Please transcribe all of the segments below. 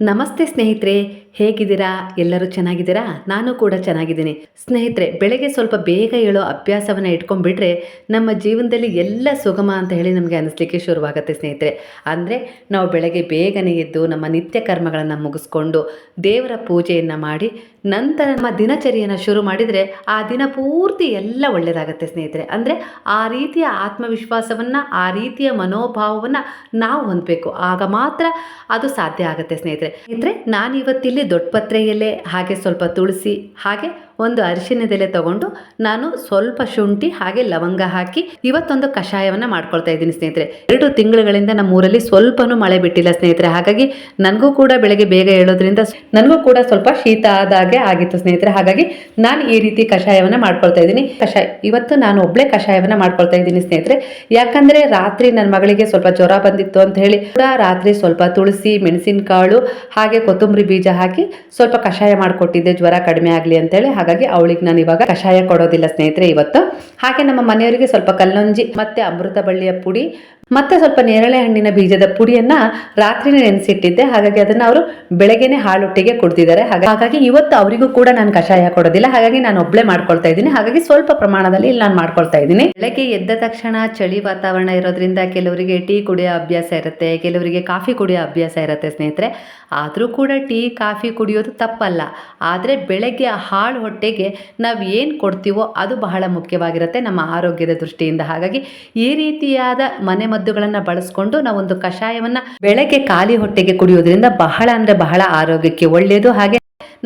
ನಮಸ್ತೆ ಸ್ನೇಹಿತರೆ ಹೇಗಿದ್ದೀರಾ? ಎಲ್ಲರೂ ಚೆನ್ನಾಗಿದ್ದೀರಾ? ನಾನು ಕೂಡ ಚೆನ್ನಾಗಿದ್ದೀನಿ. ಸ್ನೇಹಿತರೆ, ಬೆಳಗ್ಗೆ ಸ್ವಲ್ಪ ಬೇಗ ಏಳೋ ಅಭ್ಯಾಸವನ್ನು ಇಟ್ಕೊಂಡ್ಬಿಟ್ರೆ ನಮ್ಮ ಜೀವನದಲ್ಲಿ ಎಲ್ಲ ಸುಗಮ ಅಂತ ಹೇಳಿ ನಮಗೆ ಅನಿಸ್ಲಿಕ್ಕೆ ಶುರುವಾಗುತ್ತೆ ಸ್ನೇಹಿತರೆ. ಅಂದರೆ ನಾವು ಬೆಳಗ್ಗೆ ಬೇಗನೆ ಎದ್ದು ನಮ್ಮ ನಿತ್ಯ ಕರ್ಮಗಳನ್ನು ಮುಗಿಸ್ಕೊಂಡು ದೇವರ ಪೂಜೆಯನ್ನು ಮಾಡಿ ನಂತರ ನಮ್ಮ ದಿನಚರಿಯನ್ನು ಶುರು ಮಾಡಿದರೆ ಆ ದಿನ ಪೂರ್ತಿ ಎಲ್ಲ ಒಳ್ಳೆಯದಾಗುತ್ತೆ ಸ್ನೇಹಿತರೆ. ಅಂದರೆ ಆ ರೀತಿಯ ಆತ್ಮವಿಶ್ವಾಸವನ್ನು, ಆ ರೀತಿಯ ಮನೋಭಾವವನ್ನು ನಾವು ಹೊಂದಬೇಕು. ಆಗ ಮಾತ್ರ ಅದು ಸಾಧ್ಯ ಆಗುತ್ತೆ ಸ್ನೇಹಿತರೆ. ಸ್ನೇಹಿತರೆ ನಾನು ಎಲೆ ಹಾಗೆ ಸ್ವಲ್ಪ ತುಳಸಿ ಹಾಗೆ ಒಂದು ಅರಿಶಿನದೆಲೆ ತಗೊಂಡು ನಾನು ಸ್ವಲ್ಪ ಶುಂಠಿ ಹಾಗೆ ಲವಂಗ ಹಾಕಿ ಇವತ್ತೊಂದು ಕಷಾಯವನ್ನು ಮಾಡ್ಕೊಳ್ತಾ ಇದ್ದೀನಿ ಸ್ನೇಹಿತರೆ. ಎರಡು ತಿಂಗಳುಗಳಿಂದ ನಮ್ಮ ಊರಲ್ಲಿ ಸ್ವಲ್ಪನೂ ಮಳೆ ಬಿಟ್ಟಿಲ್ಲ ಸ್ನೇಹಿತರೆ. ಹಾಗಾಗಿ ನನಗೂ ಕೂಡ ಬೆಳಗ್ಗೆ ಬೇಗ ಹೇಳೋದ್ರಿಂದ ನನಗೂ ಕೂಡ ಸ್ವಲ್ಪ ಶೀತ ಆದಾಗೆ ಆಗಿತ್ತು ಸ್ನೇಹಿತರೆ. ಹಾಗಾಗಿ ನಾನು ಈ ರೀತಿ ಕಷಾಯವನ್ನು ಮಾಡ್ಕೊಳ್ತಾ ಇದ್ದೀನಿ. ಕಷಾಯ, ಇವತ್ತು ನಾನು ಒಬ್ಬಳೇ ಕಷಾಯವನ್ನು ಮಾಡ್ಕೊಳ್ತಾ ಇದ್ದೀನಿ ಸ್ನೇಹಿತರೆ. ಯಾಕಂದ್ರೆ ರಾತ್ರಿ ನನ್ನ ಮಗಳಿಗೆ ಸ್ವಲ್ಪ ಜ್ವರ ಬಂದಿತ್ತು ಅಂತ ಹೇಳಿ ಕೂಡ ರಾತ್ರಿ ಸ್ವಲ್ಪ ತುಳಸಿ, ಮೆಣಸಿನಕಾಳು ಹಾಗೆ ಕೊತ್ತಂಬರಿ ಬೀಜ ಹಾಕಿ ಸ್ವಲ್ಪ ಕಷಾಯ ಮಾಡಿಕೊಟ್ಟಿದ್ದೆ. ಜ್ವರ ಕಡಿಮೆ ಆಗಲಿ ಅಂತೇಳಿ ಹಾಗಾಗಿ ಅವಳಿಗೆ ನಾನು ಇವಾಗ ಕಷಾಯ ಕೊಡೋದಿಲ್ಲ ಸ್ನೇಹಿತರೆ ಇವತ್ತು. ಹಾಗೆ ನಮ್ಮ ಮನೆಯವರಿಗೆ ಸ್ವಲ್ಪ ಕಲ್ಲೊಂಜಿ, ಮತ್ತೆ ಅಮೃತ ಬಳ್ಳಿಯ ಪುಡಿ ಮತ್ತೆ ಸ್ವಲ್ಪ ನೇರಳೆ ಹಣ್ಣಿನ ಬೀಜದ ಪುಡಿಯನ್ನ ರಾತ್ರಿನೇ ನೆನೆಸಿಟ್ಟಿದ್ದೆ. ಹಾಗಾಗಿ ಅದನ್ನ ಅವರು ಬೆಳಗ್ಗೆನೆ ಹಾಳೊಟ್ಟಿಗೆ ಕುಡ್ದಿದ್ದಾರೆ. ಹಾಗ- ಹಾಗಾಗಿ ಇವತ್ತು ಅವರಿಗೂ ಕೂಡ ನಾನು ಕಷಾಯ ಕೊಡೋದಿಲ್ಲ. ಹಾಗಾಗಿ ನಾನು ಒಬ್ಳೆ ಮಾಡ್ಕೊಳ್ತಾ ಇದ್ದೀನಿ. ಹಾಗಾಗಿ ಸ್ವಲ್ಪ ಪ್ರಮಾಣದಲ್ಲಿ ಇಲ್ಲಿ ನಾನು ಮಾಡ್ಕೊಳ್ತಾ ಇದ್ದೀನಿ. ಬೆಳಗ್ಗೆ ಎದ್ದ ತಕ್ಷಣ ಚಳಿ ವಾತಾವರಣ ಇರೋದ್ರಿಂದ ಕೆಲವರಿಗೆ ಟೀ ಕುಡಿಯೋ ಅಭ್ಯಾಸ ಇರುತ್ತೆ, ಕೆಲವರಿಗೆ ಕಾಫಿ ಕುಡಿಯೋ ಅಭ್ಯಾಸ ಇರುತ್ತೆ ಸ್ನೇಹಿತರೆ. ಆದರೂ ಕೂಡ ಟೀ, ಕಾಫಿ ಕುಡಿಯೋದು ತಪ್ಪಲ್ಲ. ಆದರೆ ಬೆಳಗ್ಗೆ ಹಾಳು ಹೊಟ್ಟೆಗೆ ನಾವು ಏನು ಕೊಡ್ತೀವೋ ಅದು ಬಹಳ ಮುಖ್ಯವಾಗಿರುತ್ತೆ ನಮ್ಮ ಆರೋಗ್ಯದ ದೃಷ್ಟಿಯಿಂದ. ಹಾಗಾಗಿ ಈ ರೀತಿಯಾದ ಮನೆ ಮದ್ದುಗಳನ್ನು ಬಳಸ್ಕೊಂಡು ನಾವೊಂದು ಕಷಾಯವನ್ನು ಬೆಳಗ್ಗೆ ಖಾಲಿ ಹೊಟ್ಟೆಗೆ ಕುಡಿಯೋದ್ರಿಂದ ಬಹಳ ಅಂದರೆ ಬಹಳ ಆರೋಗ್ಯಕ್ಕೆ ಒಳ್ಳೆಯದು ಹಾಗೆ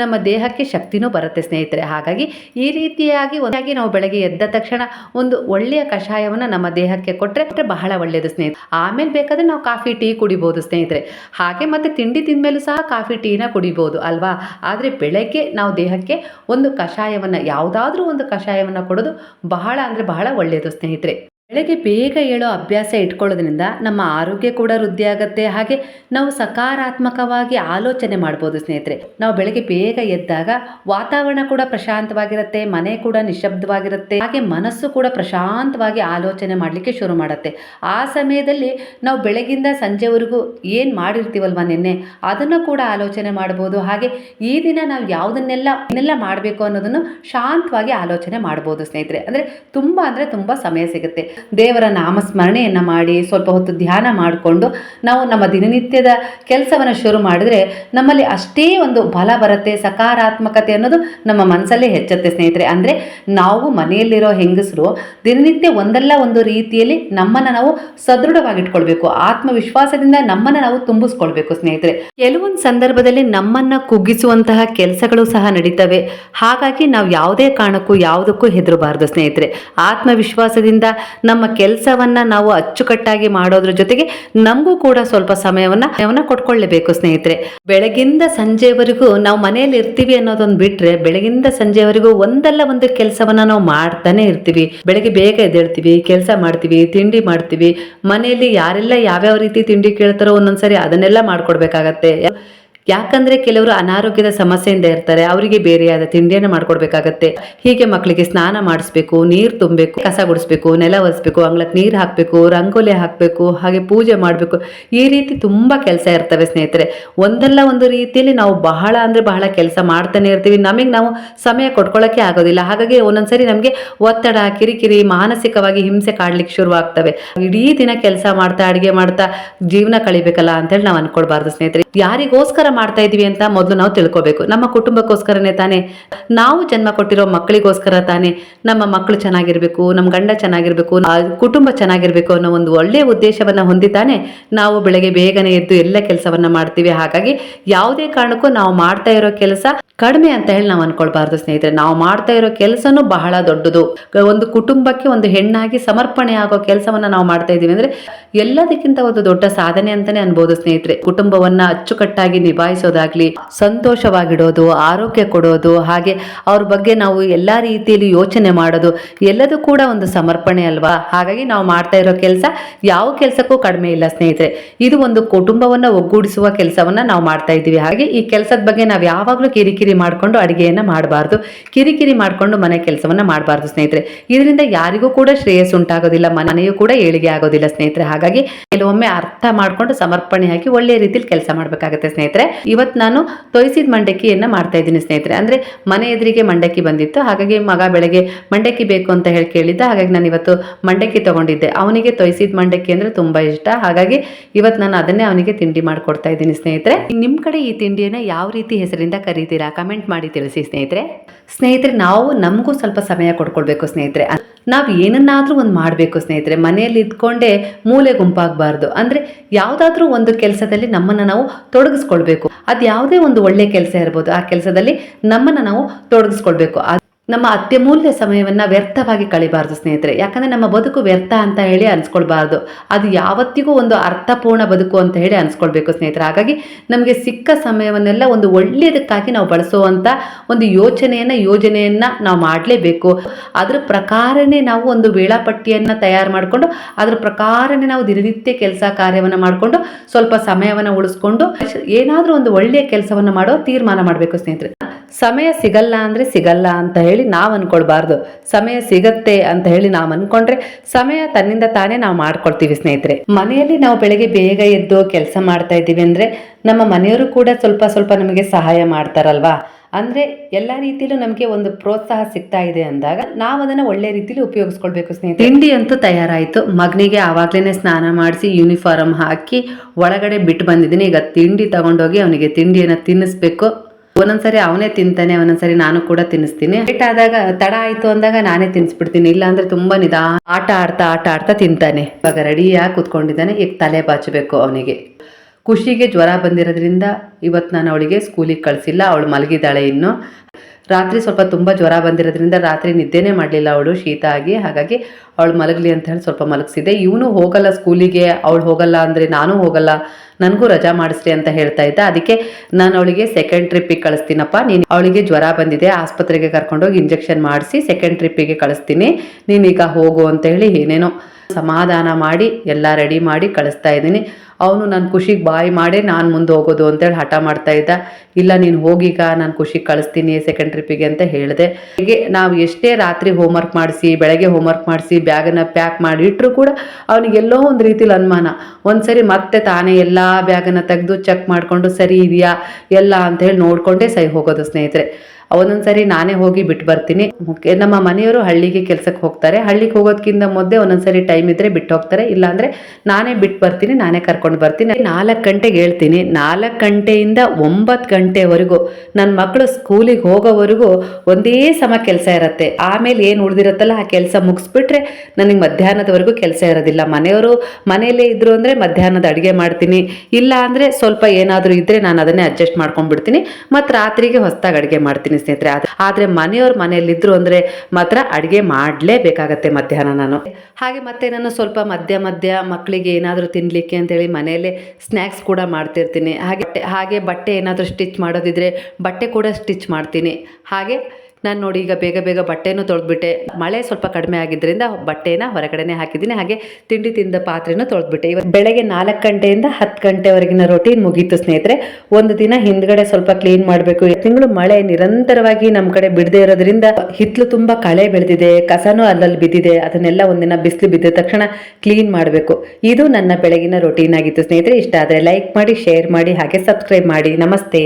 ನಮ್ಮ ದೇಹಕ್ಕೆ ಶಕ್ತಿನೂ ಬರುತ್ತೆ ಸ್ನೇಹಿತರೆ. ಹಾಗಾಗಿ ಈ ರೀತಿಯಾಗಿ ಒಂದಾಗಿ ನಾವು ಬೆಳಗ್ಗೆ ಎದ್ದ ತಕ್ಷಣ ಒಂದು ಒಳ್ಳೆಯ ಕಷಾಯವನ್ನು ನಮ್ಮ ದೇಹಕ್ಕೆ ಕೊಟ್ಟರೆ ಬಹಳ ಒಳ್ಳೆಯದು ಸ್ನೇಹಿತರೆ. ಆಮೇಲೆ ಬೇಕಾದರೆ ನಾವು ಕಾಫಿ, ಟೀ ಕುಡಿಬೋದು ಸ್ನೇಹಿತರೆ. ಹಾಗೆ ಮತ್ತೆ ತಿಂಡಿ ತಿಂದಮೇಲೂ ಸಹ ಕಾಫಿ, ಟೀನ ಕುಡಿಬೋದು ಅಲ್ವಾ? ಆದರೆ ಬೆಳಗ್ಗೆ ನಾವು ದೇಹಕ್ಕೆ ಒಂದು ಕಷಾಯವನ್ನು, ಯಾವುದಾದ್ರೂ ಒಂದು ಕಷಾಯವನ್ನು ಕೊಡೋದು ಬಹಳ ಅಂದರೆ ಬಹಳ ಒಳ್ಳೆಯದು ಸ್ನೇಹಿತರೆ. ಬೆಳಗ್ಗೆ ಬೇಗ ಏಳೋ ಅಭ್ಯಾಸ ಇಟ್ಕೊಳ್ಳೋದ್ರಿಂದ ನಮ್ಮ ಆರೋಗ್ಯ ಕೂಡ ವೃದ್ಧಿ ಆಗುತ್ತೆ. ಹಾಗೆ ನಾವು ಸಕಾರಾತ್ಮಕವಾಗಿ ಆಲೋಚನೆ ಮಾಡ್ಬೋದು ಸ್ನೇಹಿತರೆ. ನಾವು ಬೆಳಗ್ಗೆ ಬೇಗ ಎದ್ದಾಗ ವಾತಾವರಣ ಕೂಡ ಪ್ರಶಾಂತವಾಗಿರುತ್ತೆ, ಮನೆ ಕೂಡ ನಿಶಬ್ದವಾಗಿರುತ್ತೆ ಹಾಗೆ ಮನಸ್ಸು ಕೂಡ ಪ್ರಶಾಂತವಾಗಿ ಆಲೋಚನೆ ಮಾಡಲಿಕ್ಕೆ ಶುರು ಮಾಡುತ್ತೆ. ಆ ಸಮಯದಲ್ಲಿ ನಾವು ಬೆಳಗಿಂದ ಸಂಜೆವರೆಗೂ ಏನು ಮಾಡಿರ್ತೀವಲ್ವ ನಿನ್ನೆ? ಅದನ್ನು ಕೂಡ ಆಲೋಚನೆ ಮಾಡ್ಬೋದು. ಹಾಗೆ ಈ ದಿನ ನಾವು ಯಾವುದನ್ನೆಲ್ಲ, ಏನೆಲ್ಲ ಮಾಡಬೇಕು ಅನ್ನೋದನ್ನು ಶಾಂತವಾಗಿ ಆಲೋಚನೆ ಮಾಡ್ಬೋದು ಸ್ನೇಹಿತರೆ. ಅಂದರೆ ತುಂಬ ಅಂದರೆ ತುಂಬ ಸಮಯ ಸಿಗುತ್ತೆ. ದೇವರ ನಾಮಸ್ಮರಣೆಯನ್ನು ಮಾಡಿ ಸ್ವಲ್ಪ ಹೊತ್ತು ಧ್ಯಾನ ಮಾಡಿಕೊಂಡು ನಾವು ನಮ್ಮ ದಿನನಿತ್ಯದ ಕೆಲಸವನ್ನು ಶುರು ಮಾಡಿದರೆ ನಮ್ಮಲ್ಲಿ ಅಷ್ಟೇ ಒಂದು ಬಲ ಬರುತ್ತೆ, ಸಕಾರಾತ್ಮಕತೆ ಅನ್ನೋದು ನಮ್ಮ ಮನಸ್ಸಲ್ಲೇ ಹೆಚ್ಚುತ್ತೆ ಸ್ನೇಹಿತರೆ. ಅಂದರೆ ನಾವು ಮನೆಯಲ್ಲಿರೋ ಹೆಂಗಸರು ದಿನನಿತ್ಯ ಒಂದಲ್ಲ ಒಂದು ರೀತಿಯಲ್ಲಿ ನಮ್ಮನ್ನು ನಾವು ಸದೃಢವಾಗಿಟ್ಕೊಳ್ಬೇಕು, ಆತ್ಮವಿಶ್ವಾಸದಿಂದ ನಮ್ಮನ್ನು ನಾವು ತುಂಬಿಸ್ಕೊಳ್ಬೇಕು ಸ್ನೇಹಿತರೆ. ಕೆಲವೊಂದು ಸಂದರ್ಭದಲ್ಲಿ ನಮ್ಮನ್ನು ಕುಗ್ಗಿಸುವಂತಹ ಕೆಲಸಗಳು ಸಹ ನಡೀತವೆ. ಹಾಗಾಗಿ ನಾವು ಯಾವುದೇ ಕಾರಣಕ್ಕೂ ಯಾವುದಕ್ಕೂ ಹೆದರಬಾರ್ದು ಸ್ನೇಹಿತರೆ. ಆತ್ಮವಿಶ್ವಾಸದಿಂದ ನಮ್ಮ ಕೆಲಸವನ್ನ ನಾವು ಅಚ್ಚುಕಟ್ಟಾಗಿ ಮಾಡೋದ್ರ ಜೊತೆಗೆ ನಮಗೂ ಕೂಡ ಸ್ವಲ್ಪ ಸಮಯವನ್ನ ಸಮಯವನ್ನ ಕೊಟ್ಕೊಳ್ಳೇಬೇಕು, ಸ್ನೇಹಿತರೆ. ಬೆಳಗಿಂದ ಸಂಜೆವರೆಗೂ ನಾವು ಮನೆಯಲ್ಲಿ ಇರ್ತೀವಿ ಅನ್ನೋದೊಂದು ಬಿಟ್ರೆ ಬೆಳಗಿಂದ ಸಂಜೆವರೆಗೂ ಒಂದಲ್ಲ ಒಂದು ಕೆಲಸವನ್ನ ನಾವು ಮಾಡ್ತಾನೆ ಇರ್ತೀವಿ. ಬೆಳಗ್ಗೆ ಬೇಗ ಎದ್ದೇಳ್ತೀವಿ, ಕೆಲಸ ಮಾಡ್ತೀವಿ, ತಿಂಡಿ ಮಾಡ್ತೀವಿ. ಮನೆಯಲ್ಲಿ ಯಾರೆಲ್ಲ ಯಾವ್ಯಾವ ರೀತಿ ತಿಂಡಿ ಕೇಳ್ತಾರೋ ಒಂದೊಂದ್ಸರಿ ಅದನ್ನೆಲ್ಲ ಮಾಡ್ಕೊಡ್ಬೇಕಾಗತ್ತೆ. ಯಾಕಂದ್ರೆ ಕೆಲವರು ಅನಾರೋಗ್ಯದ ಸಮಸ್ಯೆಯಿಂದ ಇರ್ತಾರೆ, ಅವರಿಗೆ ಬೇರೆಯಾದ ತಿಂಡಿಯನ್ನು ಮಾಡ್ಕೊಡ್ಬೇಕಾಗತ್ತೆ. ಹೀಗೆ ಮಕ್ಕಳಿಗೆ ಸ್ನಾನ ಮಾಡಿಸ್ಬೇಕು, ನೀರು ತುಂಬಬೇಕು, ಕಸ ಗುಡಿಸ್ಬೇಕು, ನೆಲ ಒರೆಸ್ಬೇಕು, ಅಂಗಳಕ್ಕೆ ನೀರು ಹಾಕಬೇಕು, ರಂಗೋಲಿ ಹಾಕಬೇಕು, ಹಾಗೆ ಪೂಜೆ ಮಾಡಬೇಕು. ಈ ರೀತಿ ತುಂಬಾ ಕೆಲಸ ಇರ್ತವೆ ಸ್ನೇಹಿತರೆ. ಒಂದಲ್ಲ ಒಂದು ರೀತಿಯಲ್ಲಿ ನಾವು ಬಹಳ ಅಂದ್ರೆ ಬಹಳ ಕೆಲಸ ಮಾಡ್ತಾನೆ ಇರ್ತೀವಿ. ನಮಗೆ ನಾವು ಸಮಯ ಕೊಟ್ಕೊಳ್ಳೋಕೆ ಆಗೋದಿಲ್ಲ. ಹಾಗಾಗಿ ಒಂದೊಂದ್ಸರಿ ನಮಗೆ ಒತ್ತಡ, ಕಿರಿಕಿರಿ, ಮಾನಸಿಕವಾಗಿ ಹಿಂಸೆ ಕಾಡ್ಲಿಕ್ಕೆ ಶುರುವಾಗ್ತವೆ. ಇಡೀ ದಿನ ಕೆಲಸ ಮಾಡ್ತಾ, ಅಡುಗೆ ಮಾಡ್ತಾ ಜೀವನ ಕಳಿಬೇಕಲ್ಲ ಅಂತೇಳಿ ನಾವು ಅನ್ಕೊಳ್ಬಾರ್ದು ಸ್ನೇಹಿತರೆ. ಯಾರಿಗೋಸ್ಕರ ಮಾಡ್ತಾ ಇದೀವಿ ಅಂತ ಮೊದಲು ನಾವು ತಿಳ್ಕೊಬೇಕು. ನಮ್ಮ ಕುಟುಂಬಕ್ಕೋಸ್ಕರನೇ ತಾನೇ, ನಾವು ಜನ್ಮ ಕೊಟ್ಟಿರೋ ಮಕ್ಕಳಿಗೋಸ್ಕರ ತಾನೇ ನಮ್ಮ ಮಕ್ಕಳು ಚೆನ್ನಾಗಿರ್ಬೇಕು, ನಮ್ಮ ಗಂಡ ಚೆನ್ನಾಗಿರ್ಬೇಕು ಕುಟುಂಬ ಚೆನ್ನಾಗಿರ್ಬೇಕು ಅನ್ನೋ ಒಂದು ಒಳ್ಳೆಯ ಉದ್ದೇಶವನ್ನ ಹೊಂದಿತಾನೆ ನಾವು ಬೆಳಗ್ಗೆ ಬೇಗನೆ ಎದ್ದು ಎಲ್ಲ ಕೆಲಸವನ್ನ ಮಾಡ್ತೀವಿ. ಹಾಗಾಗಿ ಯಾವುದೇ ಕಾರಣಕ್ಕೂ ನಾವು ಮಾಡ್ತಾ ಇರೋ ಕೆಲಸ ಕಡಿಮೆ ಅಂತ ಹೇಳಿ ನಾವು ಅನ್ಕೊಳ್ಬಾರ್ದು ಸ್ನೇಹಿತರೆ. ನಾವು ಮಾಡ್ತಾ ಇರೋ ಕೆಲಸನೂ ಬಹಳ ದೊಡ್ಡದು. ಒಂದು ಕುಟುಂಬಕ್ಕೆ ಒಂದು ಹೆಣ್ಣಾಗಿ ಸಮರ್ಪಣೆ ಆಗೋ ಕೆಲಸವನ್ನ ನಾವು ಮಾಡ್ತಾ ಇದೀವಿ ಅಂದ್ರೆ ಎಲ್ಲದಕ್ಕಿಂತ ಒಂದು ದೊಡ್ಡ ಸಾಧನೆ ಅಂತಾನೆ ಅನ್ಬೋದು ಸ್ನೇಹಿತರೆ. ಕುಟುಂಬವನ್ನ ಅಚ್ಚುಕಟ್ಟಾಗಿ ನಿಭಾಯಿಸೋದಾಗ್ಲಿ, ಸಂತೋಷವಾಗಿಡೋದು, ಆರೋಗ್ಯ ಕೊಡೋದು, ಹಾಗೆ ಅವ್ರ ಬಗ್ಗೆ ನಾವು ಎಲ್ಲಾ ರೀತಿಯಲ್ಲಿ ಯೋಚನೆ ಮಾಡೋದು, ಎಲ್ಲದೂ ಕೂಡ ಒಂದು ಸಮರ್ಪಣೆ ಅಲ್ವಾ? ಹಾಗಾಗಿ ನಾವು ಮಾಡ್ತಾ ಇರೋ ಕೆಲಸ ಯಾವ ಕೆಲಸಕ್ಕೂ ಕಡಿಮೆ ಇಲ್ಲ ಸ್ನೇಹಿತರೆ. ಇದು ಒಂದು ಕುಟುಂಬವನ್ನ ಒಗ್ಗೂಡಿಸುವ ಕೆಲಸವನ್ನ ನಾವು ಮಾಡ್ತಾ ಇದ್ದೀವಿ. ಹಾಗೆ ಈ ಕೆಲಸದ ಬಗ್ಗೆ ನಾವು ಯಾವಾಗಲೂ ಕಿರಿಕಿರಿ ಮಾಡಿಕೊಂಡು ಅಡಿಗೆಯನ್ನ ಮಾಡಬಾರ್ದು. ಕಿರಿಕಿರಿ ಮಾಡಿಕೊಂಡು ಮನೆ ಕೆಲಸವನ್ನ ಮಾಡಬಾರ್ದು ಸ್ನೇಹಿತರೆ. ಇದರಿಂದ ಯಾರಿಗೂ ಕೂಡ ಶ್ರೇಯಸ್ ಉಂಟಾಗೋದಿಲ್ಲ, ಮನೆಯೂ ಕೂಡ ಏಳಿಗೆ ಆಗೋದಿಲ್ಲ ಸ್ನೇಹಿತರೆ. ಹಾಗಾಗಿ ಕೆಲವೊಮ್ಮೆ ಅರ್ಥ ಮಾಡ್ಕೊಂಡು ಸಮರ್ಪಣೆ ಹಾಕಿ ಒಳ್ಳೆ ರೀತಿಲಿ ಕೆಲಸ ಮಾಡಬೇಕಾಗುತ್ತೆ ಸ್ನೇಹಿತರೆ. ಇವತ್ತು ನಾನು ತೊಯ್ಸಿದ ಮಂಡಕ್ಕಿಯನ್ನ ಮಾಡ್ತಾ ಇದ್ದೀನಿ ಸ್ನೇಹಿತರೆ. ಅಂದ್ರೆ ಮನೆ ಎದುರಿಗೆ ಮಂಡಕ್ಕಿ ಬಂದಿತ್ತು. ಹಾಗಾಗಿ ಮಗ ಬೆಳಗ್ಗೆ ಮಂಡಕ್ಕಿ ಬೇಕು ಅಂತ ಹೇಳಿ ಕೇಳಿದ್ದ. ಹಾಗಾಗಿ ನಾನು ಇವತ್ತು ಮಂಡಕ್ಕಿ ತಗೊಂಡಿದ್ದೆ. ಅವನಿಗೆ ತೊಯ್ಸಿದ ಮಂಡಕ್ಕಿ ಅಂದ್ರೆ ತುಂಬಾ ಇಷ್ಟ. ಹಾಗಾಗಿ ಇವತ್ತು ನಾನು ಅದನ್ನೇ ಅವನಿಗೆ ತಿಂಡಿ ಮಾಡ್ಕೊಡ್ತಾ ಇದ್ದೀನಿ ಸ್ನೇಹಿತರೆ. ನಿಮ್ಮ ಕಡೆ ಈ ತಿಂಡಿಯನ್ನ ಯಾವ ರೀತಿ ಹೆಸರಿಂದ ಕರೀತೀರಾ? ಕಮೆಂಟ್ ಮಾಡಿ ತಿಳಿಸಿ ಸ್ನೇಹಿತರೆ. ಸ್ನೇಹಿತರೆ, ನಾವು ನಮಗೂ ಸ್ವಲ್ಪ ಸಮಯ ಕೊಡ್ಕೊಳ್ಬೇಕು ಸ್ನೇಹಿತರೆ. ನಾವು ಏನನ್ನಾದರೂ ಒಂದು ಮಾಡಬೇಕು ಸ್ನೇಹಿತರೆ, ಮನೆಯಲ್ಲಿ ಇದ್ಕೊಂಡೇ ಮೂಲೆ ಗುಂಪಾಗಬಾರ್ದು. ಅಂದ್ರೆ ಯಾವುದಾದ್ರೂ ಒಂದು ಕೆಲಸದಲ್ಲಿ ನಮ್ಮನ್ನ ನಾವು ತೊಡಗಿಸ್ಕೊಳ್ಬೇಕು. ಅದು ಯಾವುದೇ ಒಂದು ಒಳ್ಳೆ ಕೆಲಸ ಇರ್ಬೋದು, ಆ ಕೆಲಸದಲ್ಲಿ ನಮ್ಮನ್ನ ನಾವು ತೊಡಗಿಸ್ಕೊಳ್ಬೇಕು. ನಮ್ಮ ಅತ್ಯಮೂಲ್ಯ ಸಮಯವನ್ನು ವ್ಯರ್ಥವಾಗಿ ಕಳಿಬಾರ್ದು, ಸ್ನೇಹಿತರೆ. ಯಾಕಂದರೆ ನಮ್ಮ ಬದುಕು ವ್ಯರ್ಥ ಅಂತ ಹೇಳಿ ಅನ್ಸ್ಕೊಳ್ಬಾರ್ದು. ಅದು ಯಾವತ್ತಿಗೂ ಒಂದು ಅರ್ಥಪೂರ್ಣ ಬದುಕು ಅಂತ ಹೇಳಿ ಅನ್ಸ್ಕೊಳ್ಬೇಕು, ಸ್ನೇಹಿತರೆ. ಹಾಗಾಗಿ ನಮಗೆ ಸಿಕ್ಕ ಸಮಯವನ್ನೆಲ್ಲ ಒಂದು ಒಳ್ಳೆಯದಕ್ಕಾಗಿ ನಾವು ಬಳಸುವಂಥ ಒಂದು ಯೋಚನೆಯನ್ನು, ಯೋಜನೆಯನ್ನು ನಾವು ಮಾಡಲೇಬೇಕು. ಅದ್ರ ಪ್ರಕಾರನೇ ನಾವು ಒಂದು ವೇಳಾಪಟ್ಟಿಯನ್ನು ತಯಾರು ಮಾಡಿಕೊಂಡು, ಅದ್ರ ಪ್ರಕಾರನೇ ನಾವು ದಿನನಿತ್ಯ ಕೆಲಸ ಕಾರ್ಯವನ್ನು ಮಾಡಿಕೊಂಡು, ಸ್ವಲ್ಪ ಸಮಯವನ್ನು ಉಳಿಸ್ಕೊಂಡು, ಏನಾದರೂ ಒಂದು ಒಳ್ಳೆಯ ಕೆಲಸವನ್ನು ಮಾಡೋ ತೀರ್ಮಾನ ಮಾಡಬೇಕು, ಸ್ನೇಹಿತರೆ. ಸಮಯ ಸಿಗಲ್ಲ ಅಂದರೆ ಸಿಗಲ್ಲ ಅಂತ ಹೇಳಿ ನಾವು ಅಂದ್ಕೊಳ್ಬಾರ್ದು ಸಮಯ ಸಿಗತ್ತೆ ಅಂತ ಹೇಳಿ ನಾವು ಅಂದ್ಕೊಂಡ್ರೆ ಸಮಯ ತನ್ನಿಂದ ತಾನೇ ನಾವು ಮಾಡ್ಕೊಳ್ತೀವಿ ಸ್ನೇಹಿತರೆ. ಮನೆಯಲ್ಲಿ ನಾವು ಬೆಳಗ್ಗೆ ಬೇಗ ಎದ್ದು ಕೆಲಸ ಮಾಡ್ತಾ ಇದ್ದೀವಿ ಅಂದರೆ ನಮ್ಮ ಮನೆಯವರು ಕೂಡ ಸ್ವಲ್ಪ ಸ್ವಲ್ಪ ನಮಗೆ ಸಹಾಯ ಮಾಡ್ತಾರಲ್ವಾ? ಅಂದರೆ ಎಲ್ಲ ರೀತಿಯಲ್ಲೂ ನಮಗೆ ಒಂದು ಪ್ರೋತ್ಸಾಹ ಸಿಗ್ತಾ ಇದೆ ಅಂದಾಗ ನಾವು ಅದನ್ನು ಒಳ್ಳೆ ರೀತಿಲಿ ಉಪಯೋಗಿಸ್ಕೊಳ್ಬೇಕು ಸ್ನೇಹಿತರೆ. ತಿಂಡಿ ಅಂತೂ ತಯಾರಾಯಿತು. ಮಗನಿಗೆ ಆವಾಗಲೇ ಸ್ನಾನ ಮಾಡಿಸಿ ಯೂನಿಫಾರ್ಮ್ ಹಾಕಿ ಒಳಗಡೆ ಬಿಟ್ಟು ಬಂದಿದ್ದೀನಿ. ಈಗ ತಿಂಡಿ ತಗೊಂಡೋಗಿ ಅವನಿಗೆ ತಿಂಡಿಯನ್ನು ತಿನ್ನಿಸ್ಬೇಕು. ಒಂದೊಂದ್ಸರಿ ಅವನೇ ತಿಂತಾನೆ, ಒಂದೊಂದ್ಸರಿ ನಾನು ಕೂಡ ತಿನ್ನಿಸ್ತೀನಿ. ಲೇಟ್ ಆದಾಗ, ತಡ ಆಯ್ತು ಅಂದಾಗ ನಾನೇ ತಿನ್ಸ್ಬಿಡ್ತೀನಿ ಇಲ್ಲ ಅಂದ್ರೆ ತುಂಬಾ ನಿಧಾನ ಆಟ ಆಡ್ತಾ ಆಟ ಆಡ್ತಾ ತಿಂತಾನೆ. ಇವಾಗ ರೆಡಿಯಾಗಿ ಕುತ್ಕೊಂಡಿದ್ದಾನೆ, ಈಗ ತಲೆ ಬಾಚಬೇಕು ಅವನಿಗೆ. ಖುಷಿಗೆ ಜ್ವರ ಬಂದಿರೋದ್ರಿಂದ ಇವತ್ತು ನಾನು ಅವಳಿಗೆ ಸ್ಕೂಲಿಗೆ ಕಳಿಸಿಲ್ಲ, ಅವಳು ಮಲಗಿದ್ದಾಳೆ ಇನ್ನು. ರಾತ್ರಿ ಸ್ವಲ್ಪ ತುಂಬ ಜ್ವರ ಬಂದಿರೋದ್ರಿಂದ ರಾತ್ರಿ ನಿದ್ದೆನೇ ಮಾಡಲಿಲ್ಲ ಅವಳು, ಶೀತ ಆಗಿ, ಹಾಗಾಗಿ ಅವಳು ಮಲಗಲಿ ಅಂತ ಹೇಳಿ ಸ್ವಲ್ಪ ಮಲಗಿಸಿದೆ. ಇವನು ಹೋಗಲ್ಲ ಸ್ಕೂಲಿಗೆ, ಅವಳು ಹೋಗಲ್ಲ ಅಂದರೆ ನಾನು ಹೋಗಲ್ಲ, ನನಗೂ ರಜಾ ಮಾಡಿಸ್ರಿ ಅಂತ ಹೇಳ್ತಾ ಇದ್ದ. ಅದಕ್ಕೆ ನಾನು ಅವಳಿಗೆ ಸೆಕೆಂಡ್ ಟ್ರಿಪ್ಪಿಗೆ ಕಳಿಸ್ತೀನಪ್ಪ. ನೀನು ಅವಳಿಗೆ ಜ್ವರ ಬಂದಿದೆ, ಆಸ್ಪತ್ರೆಗೆ ಕರ್ಕೊಂಡೋಗಿ ಇಂಜೆಕ್ಷನ್ ಮಾಡಿಸಿ ಸೆಕೆಂಡ್ ಟ್ರಿಪ್ಪಿಗೆ ಕಳಿಸ್ತೀನಿ. ನೀನೀಗ ಹೋಗು ಅಂತ ಹೇಳಿ ಏನೇನೋ ಸಮಾಧಾನ ಮಾಡಿ, ಎಲ್ಲ ರೆಡಿ ಮಾಡಿ ಕಳಿಸ್ತಾ ಇದ್ದೀನಿ. ಅವನು ನನ್ನ ಖುಷಿಗೆ ಬಾಯಿ ಮಾಡಿ, ನಾನು ಮುಂದೆ ಹೋಗೋದು ಅಂತೇಳಿ ಹಠ ಮಾಡ್ತಾ ಇದ್ದ. ಇಲ್ಲ, ನೀನು ಹೋಗೀಗ, ನಾನು ಖುಷಿಗೆ ಕಳಿಸ್ತೀನಿ ಸೆಕೆಂಡ್ ಟ್ರಿಪ್ಪಿಗೆ ಅಂತ ಹೇಳಿದೆ. ಹೀಗೆ ನಾವು ಎಷ್ಟೇ ರಾತ್ರಿ ಹೋಮ್ವರ್ಕ್ ಮಾಡಿಸಿ, ಬೆಳಗ್ಗೆ ಹೋಮ್ವರ್ಕ್ ಮಾಡಿಸಿ ಬ್ಯಾಗನ್ನ ಪ್ಯಾಕ್ ಮಾಡಿ ಇಟ್ಟರು ಕೂಡ ಅವನಿಗೆಲ್ಲೋ ಒಂದು ರೀತಿಲಿ ಅನುಮಾನ. ಒಂದ್ಸರಿ ಮತ್ತೆ ತಾನೇ ಎಲ್ಲ ಬ್ಯಾಗನ್ನು ತೆಗೆದು ಚೆಕ್ ಮಾಡಿಕೊಂಡು ಸರಿ ಇದೆಯಾ, ಎಲ್ಲ ಅಂತ ಹೇಳಿ ನೋಡಿಕೊಂಡೇ ಸೈ ಹೋಗೋದು ಸ್ನೇಹಿತರೆ. ಒಂದೊಂದ್ಸರಿ ನಾನೇ ಹೋಗಿ ಬಿಟ್ಟು ಬರ್ತೀನಿ. ನಮ್ಮ ಮನೆಯವರು ಹಳ್ಳಿಗೆ ಕೆಲ್ಸಕ್ಕೆ ಹೋಗ್ತಾರೆ. ಹಳ್ಳಿಗೆ ಹೋಗೋದಕ್ಕಿಂತ ಮೊದಲೇ ಒಂದೊಂದ್ಸರಿ ಟೈಮ್ ಇದ್ರೆ ಬಿಟ್ಟು ಹೋಗ್ತಾರೆ. ಇಲ್ಲಾಂದ್ರೆ ನಾನೇ ಬಿಟ್ಟು ಬರ್ತೀನಿ, ನಾನೇ ಕರ್ಕೊಂಡು ಬರ್ತೀನಿ. ನಾಲ್ಕು ಗಂಟೆಗೆ ಹೇಳ್ತೀನಿ. ನಾಲ್ಕು ಗಂಟೆಯಿಂದ ಒಂಬತ್ತು ಗಂಟೆವರೆಗೂ ನನ್ನ ಮಕ್ಕಳು ಸ್ಕೂಲಿಗೆ ಹೋಗೋವರೆಗೂ ಒಂದೇ ಸಮ ಕೆಲಸ ಇರುತ್ತೆ. ಆಮೇಲೆ ಏನು ಉಳಿದಿರುತ್ತಲ್ಲ ಆ ಕೆಲಸ ಮುಗಿಸ್ಬಿಟ್ರೆ ನನಗೆ ಮಧ್ಯಾಹ್ನದವರೆಗೂ ಕೆಲಸ ಇರೋದಿಲ್ಲ. ಮನೆಯವರು ಮನೆಯಲ್ಲೇ ಇದ್ರು ಅಂದರೆ ಮಧ್ಯಾಹ್ನದ ಅಡುಗೆ ಮಾಡ್ತೀನಿ. ಇಲ್ಲ ಅಂದರೆ ಸ್ವಲ್ಪ ಏನಾದರೂ ಇದ್ದರೆ ನಾನು ಅದನ್ನೇ ಅಡ್ಜಸ್ಟ್ ಮಾಡ್ಕೊಂಡ್ಬಿಡ್ತೀನಿ. ಮತ್ತು ರಾತ್ರಿಗೆ ಹೊಸ್ದಾಗಿ ಅಡುಗೆ ಮಾಡ್ತೀನಿ. ಸ್ನೇಹಿತರೆ, ಆದ್ರೆ ಮನೆಯಲ್ಲಿ ಮನೆಯಲ್ಲಿದ್ದರು ಅಂದರೆ ಮಾತ್ರ ಅಡುಗೆ ಮಾಡಲೇಬೇಕಾಗತ್ತೆ ಮಧ್ಯಾಹ್ನ ನಾನು. ಹಾಗೆ ಮತ್ತೆ ನಾನು ಸ್ವಲ್ಪ ಮಧ್ಯ ಮಧ್ಯ ಮಕ್ಕಳಿಗೆ ಏನಾದರೂ ತಿನ್ನಲಿಕ್ಕೆ ಅಂತೇಳಿ ಮನೆಯಲ್ಲೇ ಸ್ನ್ಯಾಕ್ಸ್ ಕೂಡ ಮಾಡ್ತಿರ್ತೀನಿ. ಹಾಗೆ ಹಾಗೆ ಬಟ್ಟೆ ಏನಾದರೂ ಸ್ಟಿಚ್ ಮಾಡೋದಿದ್ರೆ ಬಟ್ಟೆ ಕೂಡ ಸ್ಟಿಚ್ ಮಾಡ್ತೀನಿ. ಹಾಗೆ ನಾನು ನೋಡಿ ಈಗ ಬೇಗ ಬೇಗ ಬಟ್ಟೆನೂ ತೊಳೆದ್ಬಿಟ್ಟೆ. ಮಳೆ ಸ್ವಲ್ಪ ಕಡಿಮೆ ಆಗಿದ್ದರಿಂದ ಬಟ್ಟೆನ ಹೊರಗಡೆನೇ ಹಾಕಿದ್ದೀನಿ. ಹಾಗೆ ತಿಂಡಿ ತಿಂದ ಪಾತ್ರೆನೂ ತೊಳೆದ್ಬಿಟ್ಟೆ. ಇವತ್ತು ಬೆಳಗ್ಗೆ ನಾಲ್ಕು ಗಂಟೆಯಿಂದ ಹತ್ತು ಗಂಟೆವರೆಗಿನ ರೊಟೀನ್ ಮುಗೀತು ಸ್ನೇಹಿತರೆ. ಒಂದು ದಿನ ಹಿಂದ್ಗಡೆ ಸ್ವಲ್ಪ ಕ್ಲೀನ್ ಮಾಡಬೇಕು. ತಿಂಗಳು ಮಳೆ ನಿರಂತರವಾಗಿ ನಮ್ಮ ಕಡೆ ಬಿಡದೆ ಇರೋದ್ರಿಂದ ಹಿತ್ಲು ತುಂಬ ಕಳೆ ಬೆಳೆದಿದೆ, ಕಸನೂ ಅಲ್ಲಲ್ಲಿ ಬಿದ್ದಿದೆ. ಅದನ್ನೆಲ್ಲ ಒಂದಿನ ಬಿಸಿಲು ಬಿದ್ದ ತಕ್ಷಣ ಕ್ಲೀನ್ ಮಾಡಬೇಕು. ಇದು ನನ್ನ ಬೆಳಗಿನ ರೊಟೀನ್ ಆಗಿತ್ತು ಸ್ನೇಹಿತರೆ. ಇಷ್ಟ ಆದರೆ ಲೈಕ್ ಮಾಡಿ ಶೇರ್ ಮಾಡಿ, ಹಾಗೆ ಸಬ್ಸ್ಕ್ರೈಬ್ ಮಾಡಿ. ನಮಸ್ತೆ.